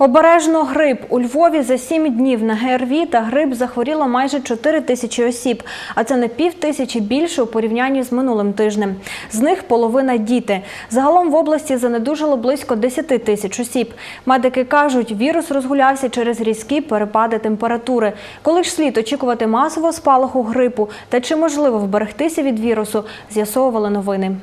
Обережно грип. У Львові за сім днів на ГРВІ та грип захворіло майже 4 тисячі осіб, а це на пів тисячі більше у порівнянні з минулим тижнем. З них половина – діти. Загалом в області занедужало близько 10 тисяч осіб. Медики кажуть, вірус розгулявся через різкі перепади температури. Коли ж слід очікувати масового спалаху грипу та чи можливо вберегтися від вірусу, з'ясовували новини.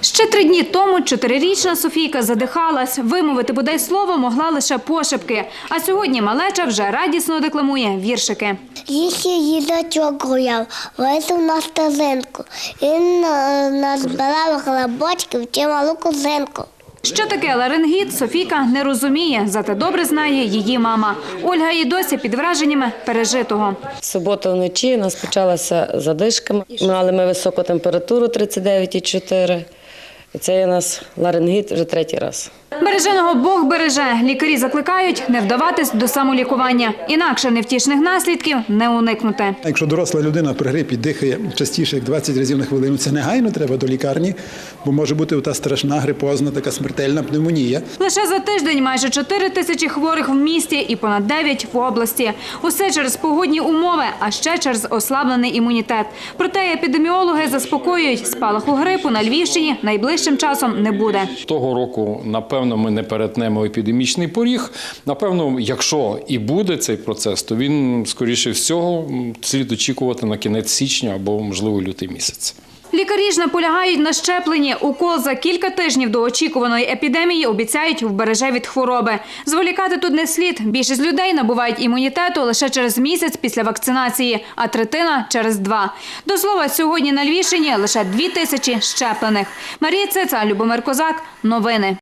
Ще три дні тому чотирирічна Софійка задихалась. Вимовити бодай слово могла лише пошепки. А сьогодні малеча вже радісно декламує віршики. Їх їдачок гуляв, вийшов на стежинку. Він е, назбирав хлебочків чи малу кузинку. Що таке ларингіт, Софійка не розуміє, зате добре знає її мама. Ольга і досі під враженнями пережитого. Субота вночі у нас почалася задишка. Мали ми високу температуру 39,4. І це у нас ларингіт вже третій раз. Береженого Бог береже. Лікарі закликають не вдаватись до самолікування. Інакше невтішних наслідків не уникнути. Якщо доросла людина при грипі дихає частіше, як 20 разів на хвилину, це негайно треба до лікарні, бо може бути та страшна грипозна, така смертельна пневмонія. Лише за тиждень майже 4 тисячі хворих в місті і понад 9 в області. Усе через погодні умови, а ще через ослаблений імунітет. Проте епідеміологи заспокоюють, спалаху грипу на Львівщині найближчим часом не буде. Того року, напевно, ми не перетнемо епідемічний поріг. Напевно, якщо і буде цей процес, то він, скоріше всього, слід очікувати на кінець січня або, можливо, лютий місяць. Лікарі ж наполягають на щепленні. Укол за кілька тижнів до очікуваної епідемії обіцяють вбереже від хвороби. Зволікати тут не слід. Більшість людей набувають імунітету лише через місяць після вакцинації, а третина через два. До слова, сьогодні на Львівщині лише дві тисячі щеплених. Марія Циця, Любомир Козак. Новини.